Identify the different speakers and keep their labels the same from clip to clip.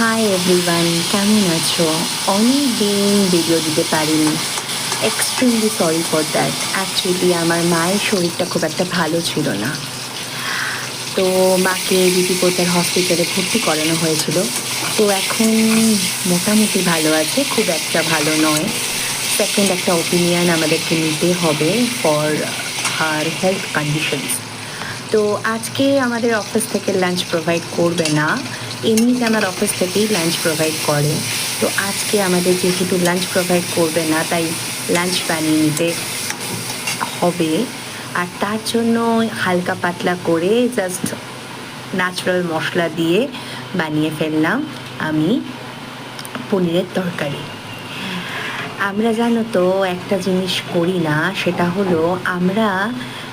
Speaker 1: Hi everyone কেমন আছো অনেক দিন ভিডিও দিতে পারিনি। Extremely sorry for that actually আমার মায়ের শরীরটা খুব একটা ভালো ছিল না। তো মাকে বিপিপোতার হসপিটালে ভর্তি করানো হয়েছিল। তো এখন মোটামুটি ভালো আছে, খুব একটা ভালো নয়। সেকেন্ড একটা ওপিনিয়ন আমাদেরকে নিতে হবে ফর হার হেলথ কন্ডিশনস তো আজকে আমাদের অফিস থেকে লাঞ্চ প্রোভাইড করবে না। এমনিতে আমার অফিস থেকেই লাঞ্চ প্রোভাইড করে, তো আজকে আমাদের যেহেতু লাঞ্চ প্রোভাইড করবে না, তাই লাঞ্চ বানিয়ে নিতে হবে। আর তার জন্য হালকা পাতলা করে জাস্ট ন্যাচারাল মশলা দিয়ে বানিয়ে ফেললাম আমি পনিরের তরকারি। আমরা জানো তো একটা জিনিস করি না, সেটা হলো আমরা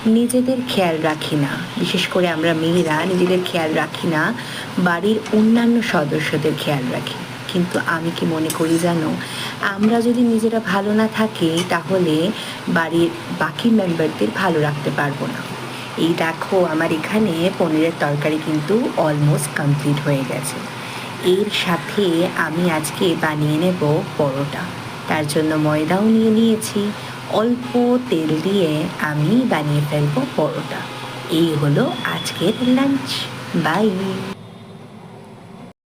Speaker 1: নিজেদের খেয়াল রাখি না। বিশেষ করে আমরা মেয়েরা নিজেদের খেয়াল রাখি না, বাড়ির অন্যান্য সদস্যদের খেয়াল রাখি। কিন্তু আমি কি মনে করি জানো, আমরা যদি নিজেরা ভালো না থাকি, তাহলে বাড়ির বাকি মেম্বারদের ভালো রাখতে পারব না। এই দেখো, আমার এখানে পনিরের তরকারি কিন্তু অলমোস্ট কমপ্লিট হয়ে গেছে। এর সাথে আমি আজকে বানিয়ে নেব পরোটা। তার জন্য ময়দাও নিয়ে নিয়েছি। অল্প তেল দিয়ে আমি বানিয়ে ফেলব পরোটা। এই হলো আজকের লাঞ্চ বাই